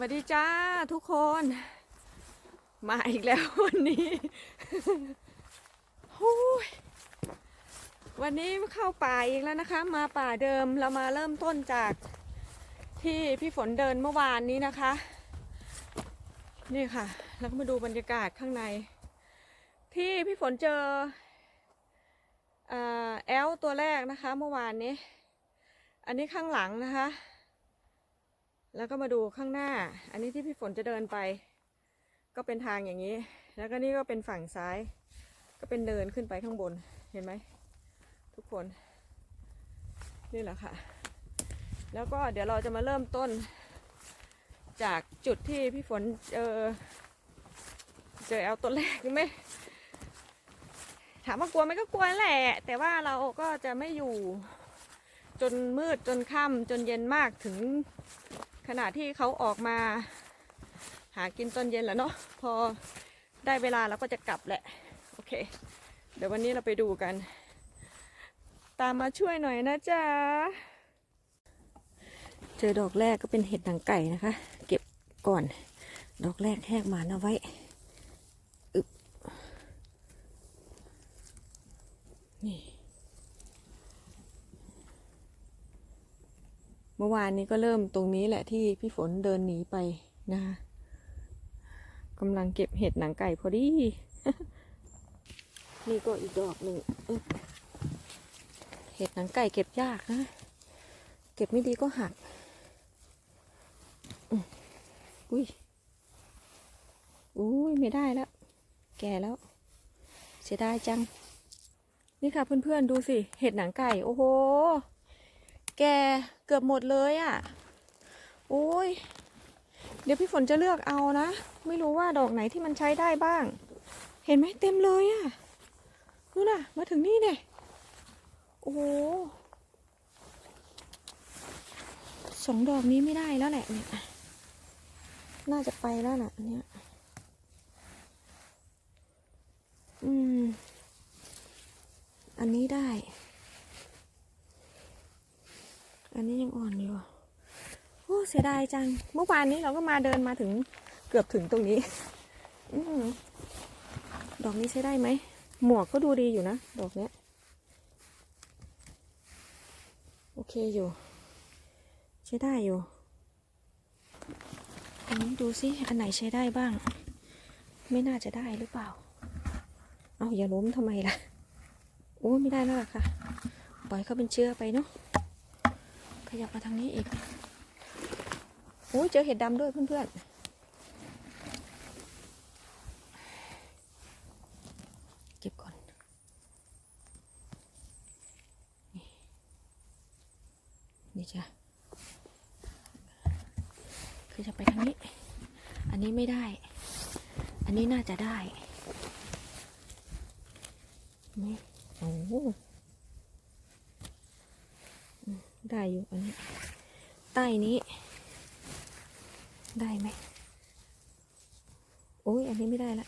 วัสดีจ้าทุกคน มาอีกแล้ววันนี้โอ้ยวันนี้เข้าป่าอีกแล้วนะคะ มาป่าเดิมเรามาเริ่มต้นจากที่พี่ฝนเดินเมื่อวานนี้นะคะ นี่ค่ะ แล้วก็มาดูบรรยากาศข้างใน ที่พี่ฝนเจอแอลตัวแรกนะคะ เมื่อวานนี้ อันนี้ข้างหลังนะคะ แล้วก็มาดูข้างหน้า อันนี้ที่พี่ฝนจะเดินไป ก็เป็นทางอย่างนี้ แล้วก็นี่ก็เป็นฝั่งซ้าย ก็เป็นเดินขึ้นไปข้างบน เห็นไหมทุกคน นี่แหละค่ะ แล้วก็เดี๋ยวเราจะมาเริ่มต้น จากจุดที่พี่ฝนเจอเจอแอลตัวแรกไหมถามว่ากลัวไหมก็กลัวแหละ แต่ว่าเราก็จะไม่อยู่จนมืดจนค่ำจนเย็นมากถึง ขณะที่เขาออกมาหากินตอนเย็นแล้วเนาะพอได้เวลาเราก็จะกลับแหละ โอเค เดี๋ยววันนี้เราไปดูกัน ตามมาช่วยหน่อยนะจ๊ะ เจอดอกแรกก็เป็นเห็ดหนังไก่นะคะ เก็บก่อน ดอกแรกแหกมานเอาไว้อึบนี่ มื่อวานนี้ก็เริ่มตรงนี้แหละที่พี่ฝนเดินหนีไปนะคะกำลังเก็บเห็ดหนังไก่พอดี นี่ก็อีกดอกหนึ่งเห็ดหนังไก่เก็บยากนะ เก็บไม่ดีก็หัก อุ้ย อุ้ยไม่ได้แล้ว แก่แล้ว เสียดายจัง นี่ค่ะเพื่อนๆดูสิ เห็ดหนังไก่ โอ้โห แกเกือบหมดเลยอะ่ะ โอ้ย เดี๋ยวพี่ฝนจะเลือกเอานะ ไม่รู้ว่าดอกไหนที่มันใช้ได้บ้าง เห็นไหมเต็มเลยอะ่ะนู่นน่ะ มาถึงนี่เนี่ยโอ้โหสองดอกนี้ไม่ได้แล้วแหละเนี่ย น่าจะไปแล้วน่ะอันเนี้ย อืม อันนี้ได้ อันนี้ยังอ่อนอยู่โอ้เสียดายจัง เมื่อวานนี้เราก็มาเดินมาถึงเกือบถึงตรงนี้อืดอกนี้ใช้ได้ไหม หมวกก็ดูดีอยู่นะ ดอกเนี้ย โอเคอยู่ ใช้ได้อยู่อันนี้ดูสิ อันไหนใช้ได้บ้าง ไม่น่าจะได้หรือเปล่า เอาอย่าล้มทำไมล่ะ โอ้ไม่ได้แล้วล่ะค่ะ ปล่อยเขาเป็นเชื้อไปเนาะ ขยับมาทางนี้อีกโอ้ยเจอเห็ดดำด้วยเพื่อนๆเก็บก่อนนี่นี่จ้ะขยับไปทางนี้ อันนี้ไม่ได้ อันนี้น่าจะได้นี่โอ้โหอืม ได้อยู่อันนี้ใต้นี้ ได้ไหมโอ้ยอันนี้ไม่ได้ละ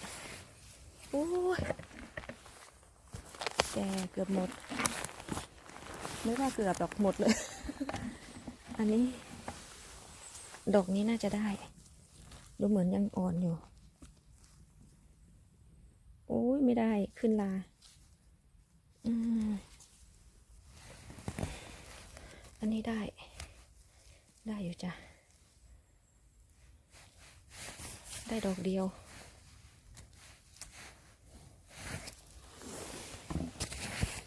โอ้ยแกเกือบหมด ไม่ว่าเกือบดอกหมดเลย อันนี้ ดอกนี้น่าจะได้ ดูเหมือนยังอ่อนอยู่ โอ้ยไม่ได้ขึ้นลา อืม อั นี้ได้ ได้อยู่จ้ะ ได้ดอกเดียว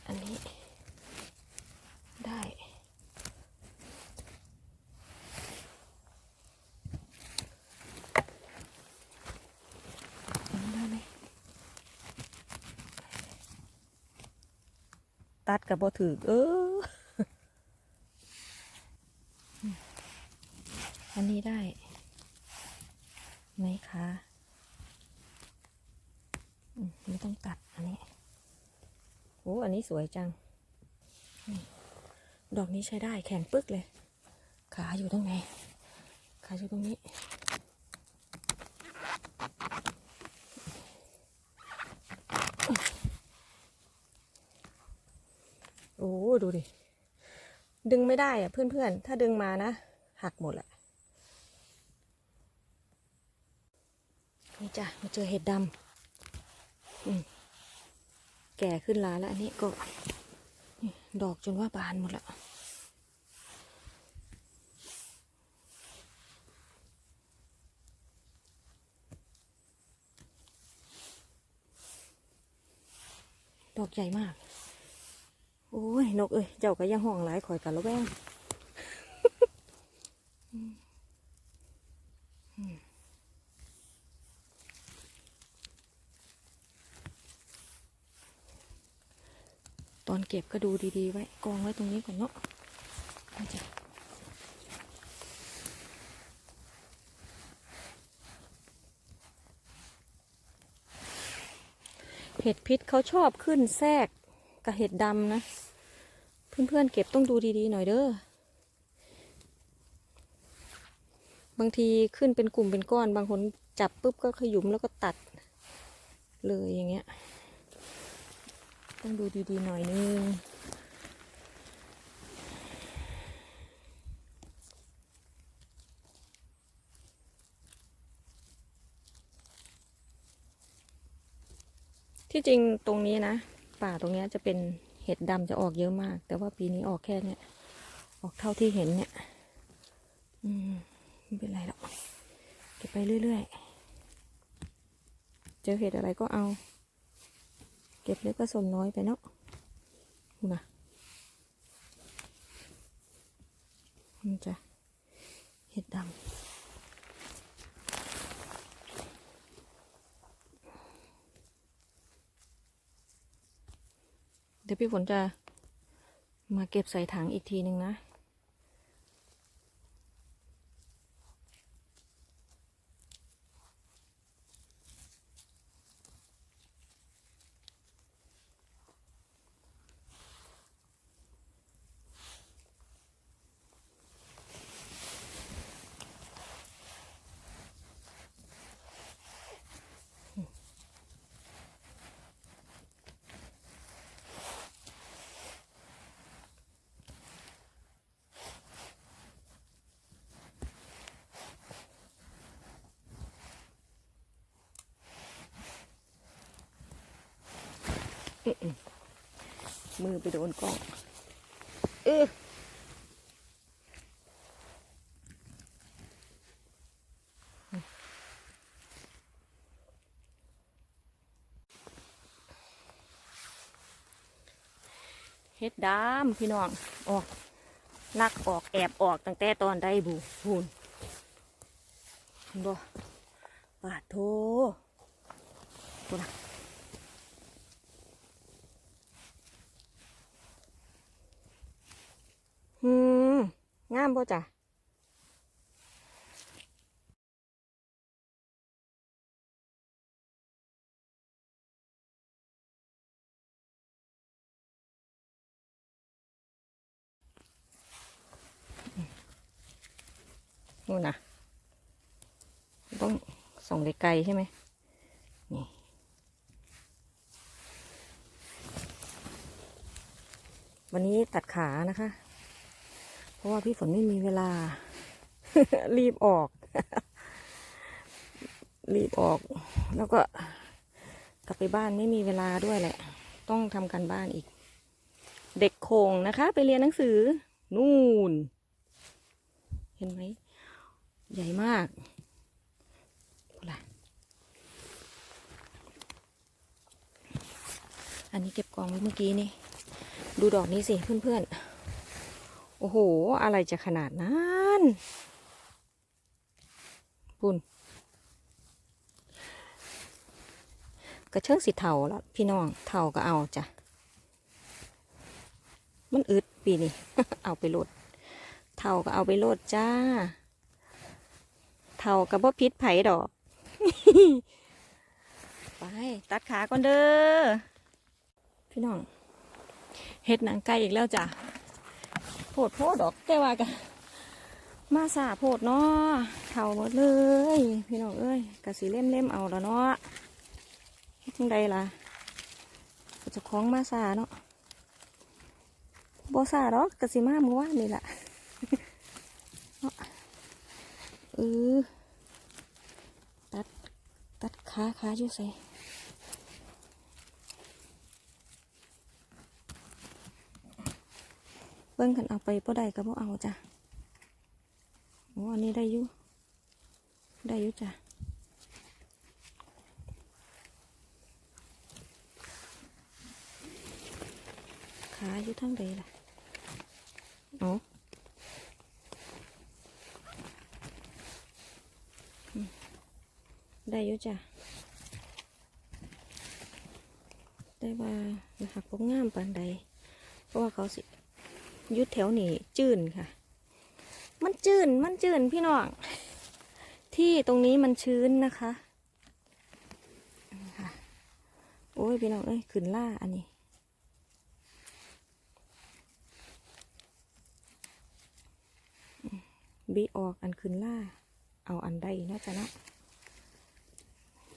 อันนี้ ได้อันนี้ได้ไหมตัดกับบอถือเออ อั นี้ได้ไหมคะไม่ต้องตัดอันนี้โอ้อันนี้สวยจัง ดอกนี้ใช้ได้แข็งปึ๊กเลย ขาอยู่ตรงไหน ขาอยู่ตรงนี้โอ้ดูดิ ดึงไม่ได้อะเพื่อนๆ ถ้าดึงมานะ หักหมดแหละ นี่จ้ะมาเจอเห็ดดำอืมแก่ขึ้นลาแล้วอันนี้ก็ดอกจนว่าบานหมดแล้วดอกใหญ่มาก โอ้ย นกเอ้ย เจ้าก็ยังห้องหลายข่อยกันแล้วแวง เก็บก็ดูดีๆ ไว้กองไว้ตรงนี้ก่อนเนาะเอาจ้ะเห็ดพิษเขาชอบขึ้นแทรกกับเห็ดดำนะ เพื่อนๆเก็บต้องดูดีๆหน่อยเด้อบางทีขึ้นเป็นกลุ่มเป็นก้อน บางคนจับปุ๊บก็ขยุมแล้วก็ตัดเลยอย่างเงี้ย ต้องดูดีๆหน่อยนึงที่จริงตรงนี้นะ ป่าตรงนี้จะเป็นเห็ดดำจะออกเยอะมาก แต่ว่าปีนี้ออกแค่เนี้ยออกเท่าที่เห็นเนี่ย อืมไม่เป็นไรหรอกเก็บไปเรื่อยๆ เจอเห็ดอะไรก็เอา เก็บเล็กก็สมน้อยไปเนาะนะมันจะเห็ดดำเดี๋ยวพี่ฝนจะมาเก็บใส่ถังอีกทีหนึ่งนะ มือไปโดนกล้องเออเฮ็ดดามพี่น้องออกลักออกแอบออกตั้งแต่ตอนได้บูพูนเห็นบ่ปาดโทตัวนะ อืม งามบ่จ้ะนู่นนะต้องส่องไกลๆใช่ไหมนี่วันนี้ตัดขานะคะ เพราะว่าพี่ฝนไม่มีเวลา รีบออก รีบออก แล้วก็กลับไปบ้านไม่มีเวลาด้วยแหละ ต้องทำการบ้านอีก เด็กโคงนะคะ ไปเรียนหนังสือ นู่น เห็นไหม ใหญ่มากล่ะอันนี้เก็บกองไว้เมื่อกี้นี่ ดูดอกนี้สิเพื่อนๆ โอ้โห อะไรจะขนาดนั้นปุ่นกระเชิงสีเทาแล้วพี่น้องเทาก็เอาจ้ะ มันอึดปีนี้ เอาไปโหลดเทาก็เอาไปโหลดจ้า เทากับบ่พิษไผ่ดอก ไป ตัดขาก่อนเด้อ พี่น้องเฮ็ดหนังไก่อีกแล้วจ้ะ ดโพดดอกแต่ว่ากันมาสาโพดเนาะเท่าหมดเลย พี่น้องเอ้ยกระสีเล่มเล่มเอาแล้วเนาะจังใดล่ะจะคล้องมาสาเนาะบ่สาดอกกระสีมาเมื่อวานนี่แหละเนาะเออตัดตัดขาขาอยู่ใส่ เบิ่งกันเอาไปบ่ได้ก็บ่เอาจ้ะโอ้อันนี้ได้ยู่ได้ยู่จ้ะขาอยู่ทั้งใดล่ะเอ๋อได้ยู่จ้ะได้ว่าหักพวกงามปานใดเพราะว่าเขาสิ ยุดแถวนี้จืนค่ะ มันจืนมันจืนพี่น้อง ที่ตรงนี้มันชื้นนะคะค่ะโอ้ยพี่น้องเอ้ยขึ้นล่าอันนี้บีออกอันขึ้นล่า เอาอันใดนาะจ๊ะนะ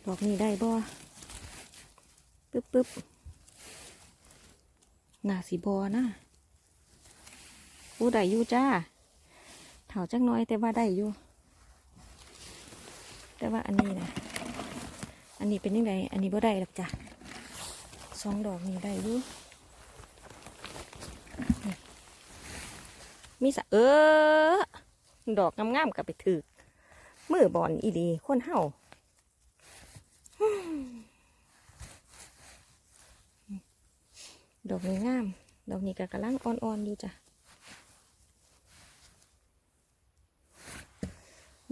ดอกนี้ได้บ่ปึ๊บปึ๊บหนาสีบอนะ อู้ได้อยู่จ้าเถาจักน้อยแต่ว่าได้อยู่ แต่ว่าอันนี้นะอันนี้เป็นยังไงอันนี้บ่ได้หรอกจ้ะสองดอกนี้ได้อยู่นี่มีสะเออ ดอกงามๆกับไปถือมือบอลอีดีคนเฮาดอกนี้งาม ดอกนี้ก็กำลังอ่อนๆอยู่จ้ะ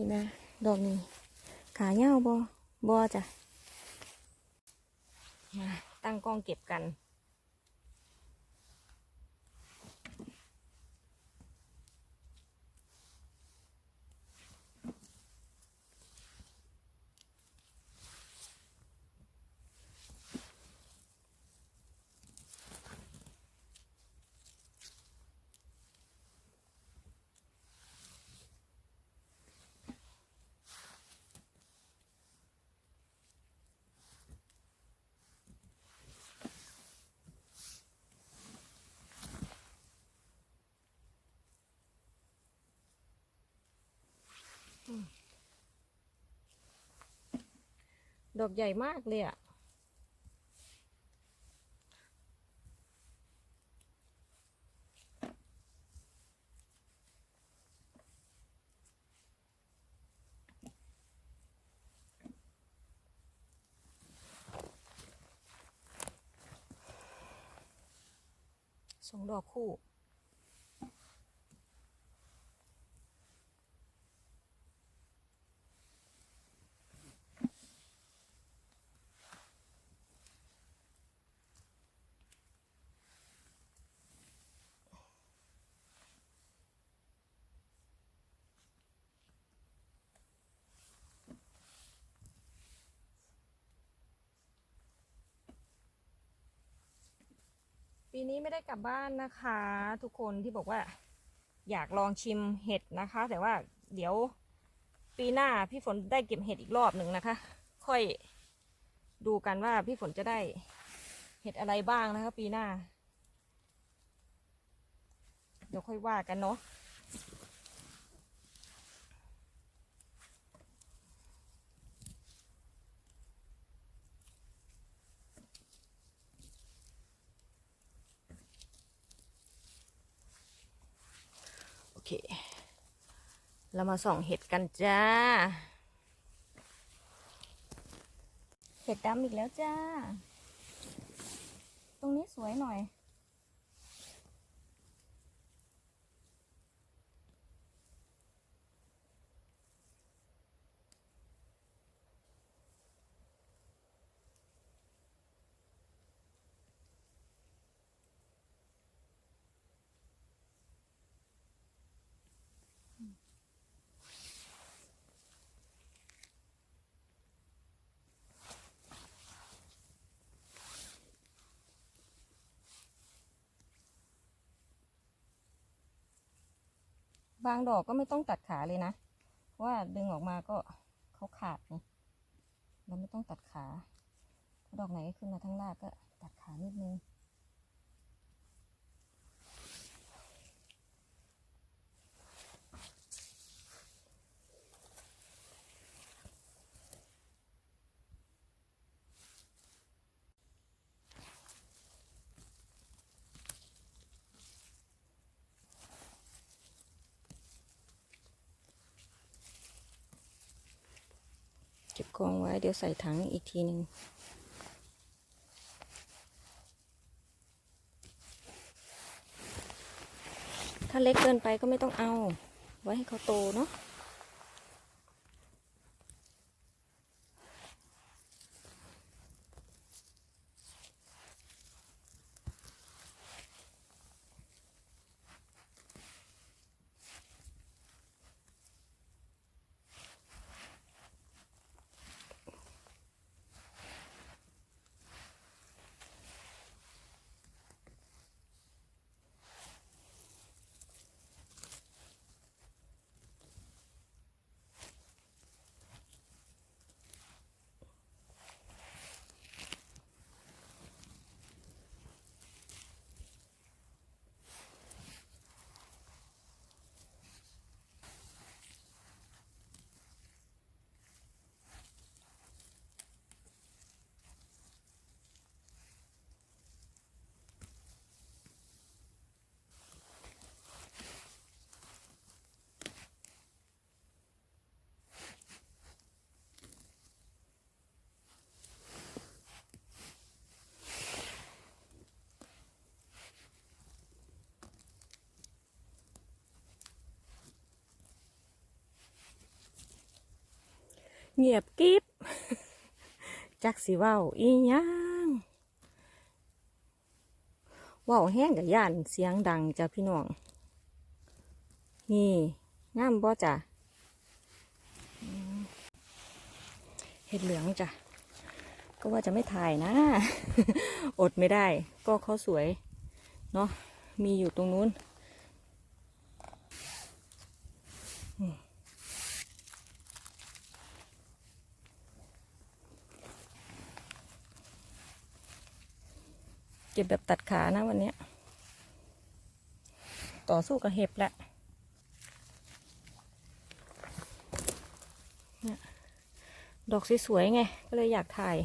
นี่นะดอกนี้ขาเหี้ยวบอบอจ้ะมาตั้งกล้องเก็บกัน ดอกใหญ่มากเลยอะสองดอกคู่ ปีนี้ไม่ได้กลับบ้านนะคะ ทุกคนที่บอกว่า อยากลองชิมเห็ดนะคะ แต่ว่าเดี๋ยวปีหน้าพี่ฝนได้เก็บเห็ดอีกรอบหนึ่งนะคะ ค่อยดูกันว่าพี่ฝนจะได้เห็ดอะไรบ้างนะคะ ปีหน้า เดี๋ยวค่อยว่ากันเนาะ เค เรามาส่องเห็ดกันจ้า เห็ดดำอีกแล้วจ้า ตรงนี้สวยหน่อย บางดอกก็ไม่ต้องตัดขาเลยนะเพราะว่าดึงออกมาก็เขาขาดไงเราไม่ต้องตัดขาถ้าดอกไหนขึ้นมาทั้งรากก็ตัดขานิดนึง โจะกองไว้ เดี๋ยวใส่ถังอีกทีหนึ่งถ้าเล็กเกินไปก็ไม่ต้องเอา ไว้ให้เขาโตเนาะ เงียบกิ๊บจักสิว้าอีหยังว้าแห้งกับย่านเสียงดังจ้ะพี่น้อง นี่งามบ่จ้ะเห็ดเหลืองจ้ะ ก็ว่าจะไม่ถ่ายนะ อดไม่ได้ ก็เขาสวย เนาะมีอยู่ตรงนู้น ก็บแบบตัดขานะวันนี้ ต่อสู้กับเห็บแหละเนี่ยดอกสวยๆไง ก็เลยอยากถ่าย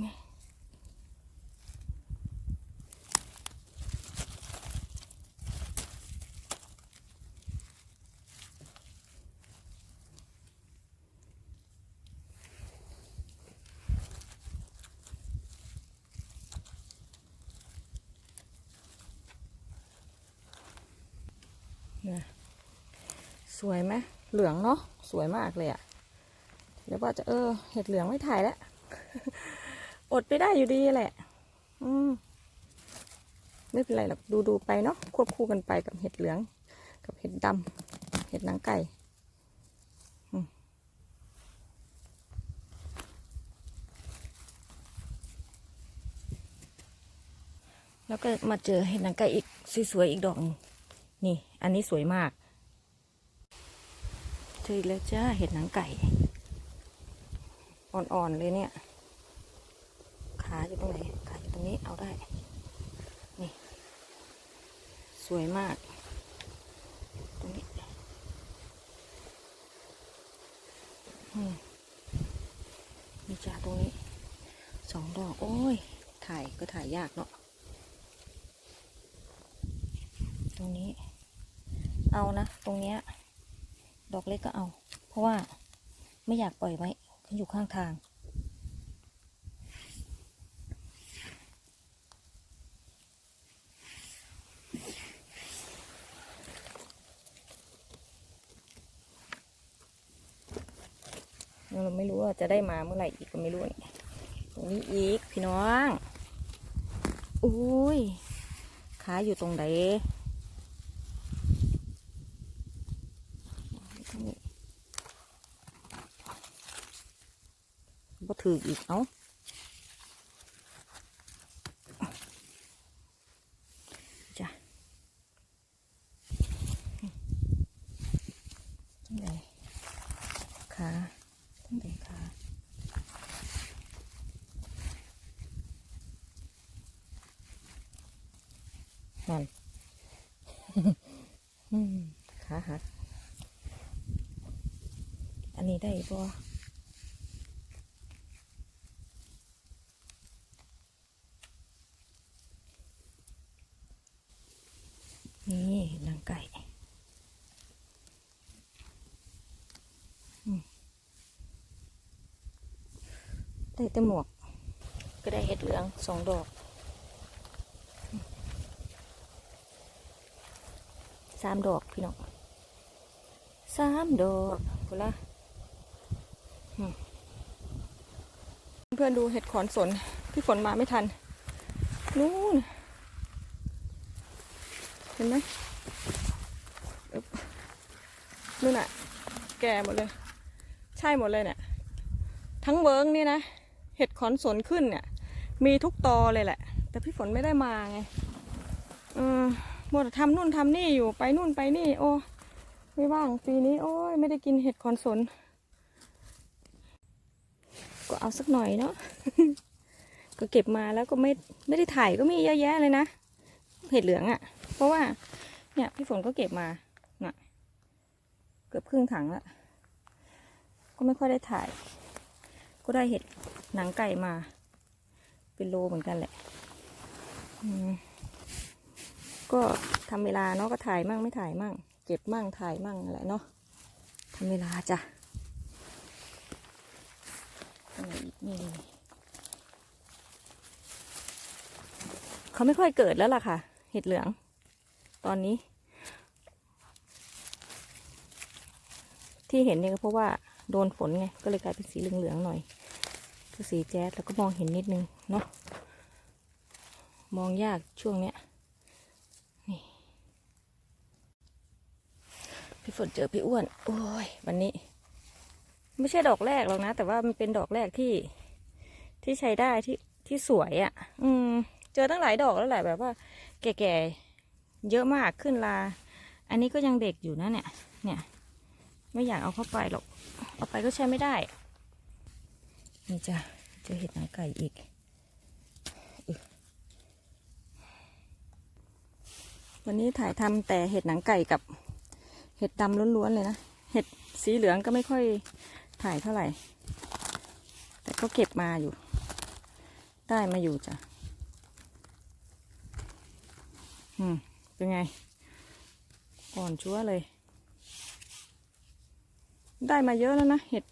ไงเนี่ยสวยไหม เหลืองเนาะสวยมากเลยอะเดี๋ยวว่าจะเออ เห็ดเหลืองไม่ถ่ายแล้ว อดไปได้อยู่ดีแหละ อืมไม่เป็นไรหรอกดูดูๆไปเนาะควบคู่กันไปกับเห็ดเหลือง กับเห็ดดำเห็ดหนังไก่แล้วก็มาเจอเห็ดหนังไก่อีกสวยๆอีกดอกนี่ อันนี้สวยมาก ออีกแล้วจ้าเห็ดหนังไก่ อ่อนๆเลยเนี่ย ขาอยู่ตรงไหน ขาอยู่ตรงนี้เอาได้ นี่ สวยมาก ตรงนี้อืมมีจ่าตรงนี้สองดอก โอ้ย ถ่ายก็ถ่ายยากเนาะ ตรงนี้ เอานะ ตรงเนี้ย ดอกเล็กก็เอา เพราะว่าไม่อยากปล่อยไว้มันอยู่ข้างทาง เราไม่รู้ว่าจะได้มาเมื่อไหร่อีกก็ไม่รู้นี่ตรงนี้อีกพี่น้อง อุ้ย ขาอยู่ตรงไหนตรงนี้บ่ ถืออีกเอ้าจ้ะตรงไหนขาตรงไหนขานั่นขาหัก อันนี้ได้ปะนี่หนังไก่ ได้ แต่หมวก ก็ได้เห็ดเหลืองสองดอก สามดอกพี่น้องสามดอกกูละเพื่อนดูเห็ดขอนสนพี่ฝนมาไม่ทัน นู่น เห็นไหมอึ๊บนู่นอะแก่หมดเลย ใช่หมดเลยเนี่ย ทั้งเวิร์งนี่นะ เห็ดขอนสนขึ้นเนี่ย มีทุกตอเลยแหละ แต่พี่ฝนไม่ได้มาไงเออหมดทำนู่นทำนี่อยู่ไปนู่นไปนี่ โอ้ไม่ว่างปีนี้ โอ้ยไม่ได้กินเห็ดขอนสน ก็เอาสักหน่อยเนาะก็เก็บมาแล้วก็ไม่ไม่ได้ถ่ายก็มีเยอะแยะเลยนะ เห็ดเหลืองอะ่ะ เพราะว่า เนี่ย พี่ฝนก็เก็บมาน่ะเกือบครึ่งถังละก็ไม่ค่อยได้ถ่าย ก็ได้เห็ด หนังไก่มา เป็นโลเหมือนกันแหละก็ทำเวลาเนาะก็ถ่ายมั่งไม่ถ่ายมั่ง เก็บมั่งถ่ายมั่งอะไรเนาะทำเวลาจ้ะนี่เขาไม่ค่อยเกิดแล้วล่ะค่ะ เห็ดเหลือง ตอนนี้ ที่เห็นเนี่ยก็เพราะว่าโดนฝนไง ก็เลยกลายเป็นสีเหลืองๆหน่อย คือสีแจ๊สแล้วก็มองเห็นนิดนึงเนาะมองยากช่วงเนี้ยนี่พี่ฝนเจอพี่อ้วน โอ้ยวันนี้ ไม่ใช่ดอกแรกหรอกนะ แต่ว่ามันเป็นดอกแรกที่ที่ใช้ได้ที่ที่สวยอะ่ะ อืม เจอตั้งหลายดอกแล้วแหละแบบว่า แก่ๆเยอะมากขึ้นลา อันนี้ก็ยังเด็กอยู่นะเนี่ย เนี่ย ไม่อยากเอาเข้าไปหรอก เอาไปก็ใช้ไม่ได้ นี่จ้ะเจอเห็ดหนังไก่อีกอวันนี้ถ่ายทำแต่เห็ดหนังไก่กับเห็ดดำล้วนๆเลยนะ เห็ดสีเหลืองก็ไม่ค่อยถ่ายเท่าไหร่ แต่ก็เก็บมาอยู่ ได้มาอยู่จ้ะ อืม เป็นไง อ่อนชั่วเลย ได้มาเยอะแล้วนะ เห็ด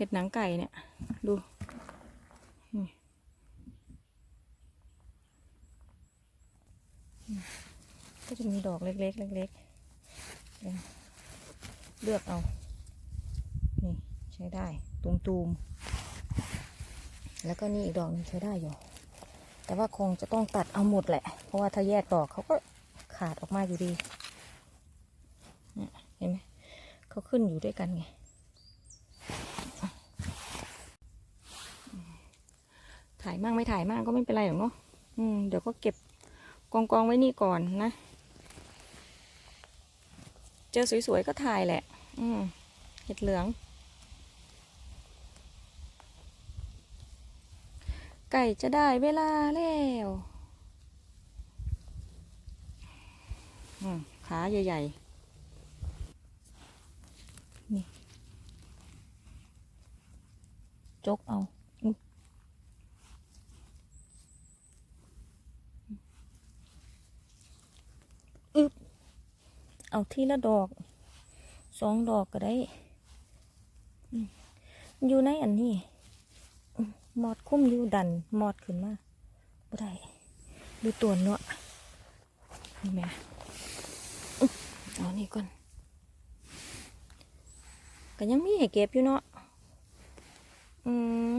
เห็ดหนังไก่เนี่ย ดูก็จะมีดอกเล็กๆเล็กๆเลือกเอา นี่ใช้ได้ ตูมๆ แล้วก็นี่อีกดอกนึงใช้ได้อยู่ แต่ว่าคงจะต้องตัดเอาหมดแหละ เพราะว่าถ้าแยกดอกเขาก็ขาดออกมาอยู่ดี เห็นไหม เขาขึ้นอยู่ด้วยกันไง ถ่ายมั่งไม่ถ่ายมั่งก็ไม่เป็นไรหรอกเนาะอืมเดี๋ยวก็เก็บกองกองๆไว้นี่ก่อนนะ เจอสวยๆก็ถ่ายแหละ อืมเห็ดเหลือง ไก่จะได้เวลาแล้วขาใหญ่ๆ นี่ จกเอาอุ๊ยอึบ เอาทีละดอกสองดอกก็ได้ อยู่ในอันนี้หมอดคุ้มอยู่ดันหมอดขึ้นมาบ่ได้ดูตัวเนาะนี่แม่อ๋อเอานี่ก่อนก็ยังมีให้เก็บอยู่เนาะอืม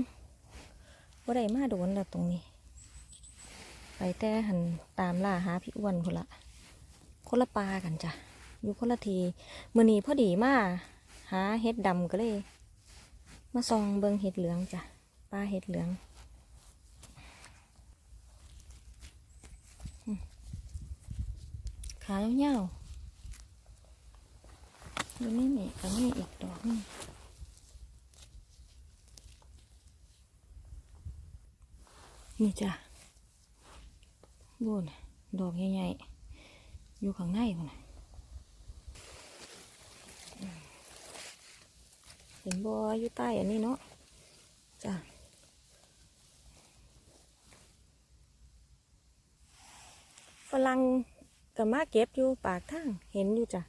บ่ได้มาโดนแล้วตรงนี้ ไปแต่หันตามล่าหาพี่อ้วนคนละคนละปลากันจ้ะ อยู่คนละทีมือนีพอดีมาหาเห็ดดำก็เลย มาส่องเบิงเห็ดเหลืองจ้ะปลาเห็ดเหลืองขาเหี่ยวๆดูนี่นี่ก็มีอีกดอกหนึงนี่จ้ะบูนดอกใหญ่ๆอยู่ข้างในพุ่นน่ะอืมเห็นบ่อยู่ใต้อันนี้เนาะจ้ะฝรั่งก็มาเก็บอยู่ปากทางเห็นอยู่จ้ะ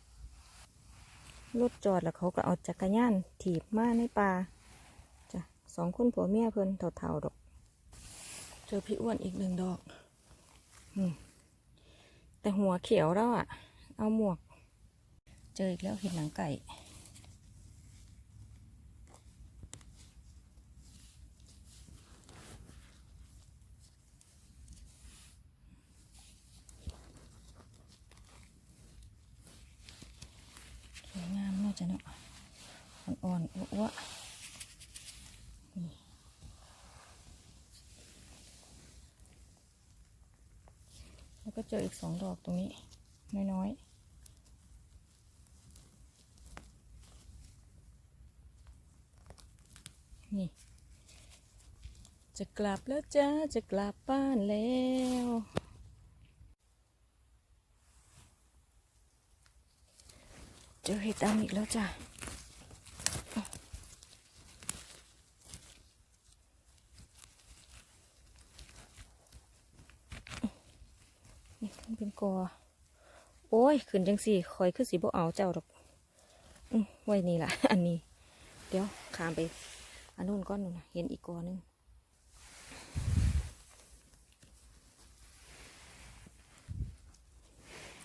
รถจอดแล้วเขาก็เอาจักรยานถีบมาในป่าจ้ะสองคนผัวเมียเพิ่นเท่าๆดอก เจอพี่อ้วนอีกหนึ่งดอกอืมแต่หัวเขียวแล้วอะ เอาหมวก เจออีกแล้วเห็ดหนังไก่ สวยงามเน่าจะเนาะอ่อนๆอ้วะๆนี่แล้วก็ เจออีกสองดอกตรงนี้ น้อยๆนี่ จะกลับแล้วจ้า จะกลับบ้านแล้ว เจอเห็ดดำอีกแล้วจ้ะ นี่ขึ้น เป็นกอ โอ้ย ขึ้นจังสี่คอยขึ้นสีบ่เอาเจ้าดอกอไว้นี่แหละอันนี้ เดี๋ยวขามไปอันนู้นก้อนหนน่ะเห็นอีกกอหนึง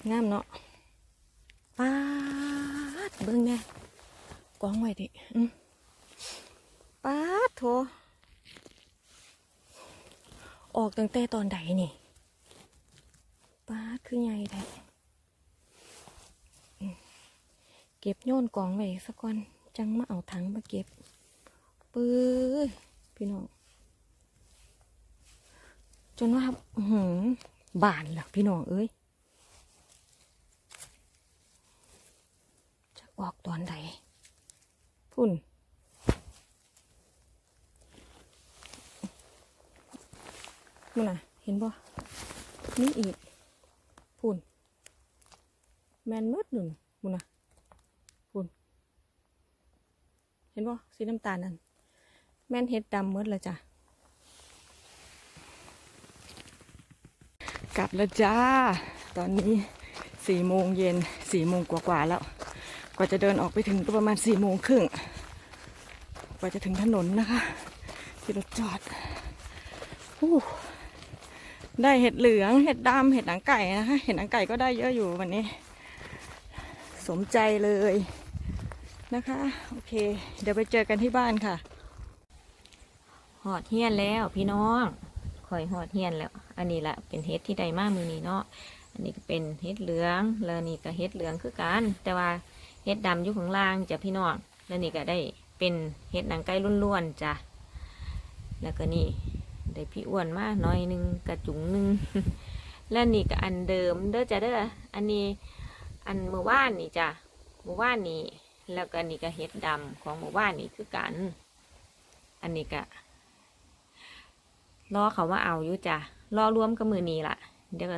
งามเนาะป้าดเบิ่งแน่กองไว้ดิป้าดโถออกตั้งแต่ตอนใดนี่ คือไงได้เก็บโยนกล่องไว้สักก่อน จังมาเอาถังมาเก็บ ปื้อพี่น้อง จนว่าหือบานหลักพี่น้องเอ้ยจะออกตอนใดพุ่นมึงน่ะ เห็นบ่นี่อีก แมนมืดหนึ่งมึงน่ะพุ่นเห็นบ่สีน้ำตาลนั่นแมนเห็ดดำมืดล้วจ้ะกลับแล้วจ้า ตอนนี้สี่โมงเย็นสี่โมงกว่าๆแล้ว กว่าจะเดินออกไปถึงก็ประมาณสี่โมงครึ่ง กว่าจะถึงถนนนะคะ ที่รถจอดอู้ได้เห็ดเหลือง เห็ดดำเห็ดหนังไก่นะคะ เห็ดหนังไก่ก็ได้เยอะอยู่วันนี้ สมใจเลยนะคะ โอเค เดี๋ยวไปเจอกันที่บ้านค่ะ หอดเฮียนแล้วพี่น้องคอยหอดเฮียนแล้ว อันนี้ละเป็นเฮ็ดที่ใดมากมือนี้เนาะ อันนี้ก็เป็นเฮ็ดเหลืองแล้วนี่ก็เฮ็ดเหลืองคือกัน แต่ว่าเฮ็ดดำอยู่ข้างล่างจ้ะพี่น้อง แล้วนี่ก็ได้เป็นเฮ็ดหนังไก่ล้วนๆจ้ะ แล้วก็นี่ได้พี่อ้วนมาหน่อยหนึงกระจุงหนึง แล้วนี่ก็อันเดิมเด้อจ้ะเด้อ อันนี้ อันเมื่อวานนี่จ้ะเมื่อวานนี้แล้วก็นนี้ก็เฮ็ดดำของเมื่อวานนี่คือกัน อันนี้ก็รอเขาว่าเอาอยู่จ้ะรอรวมกับมือนี้ล่ะ เดี๋ยวก็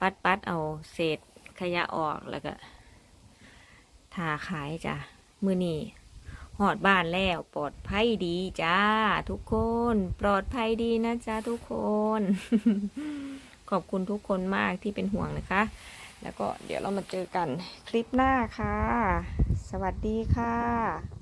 ปัดปัดเอาเศษขยะออกแล้วก็ทาขายจ้ะมือนี้หอดบ้านแล้วปลอดภัยดีจ้า ทุกคน ปลอดภัยดีนะจ้าทุกคน ขอบคุณทุกคนมากที่เป็นห่วงนะคะ แล้วก็เดี๋ยวเรามาเจอกันคลิปหน้าค่ะ สวัสดีค่ะ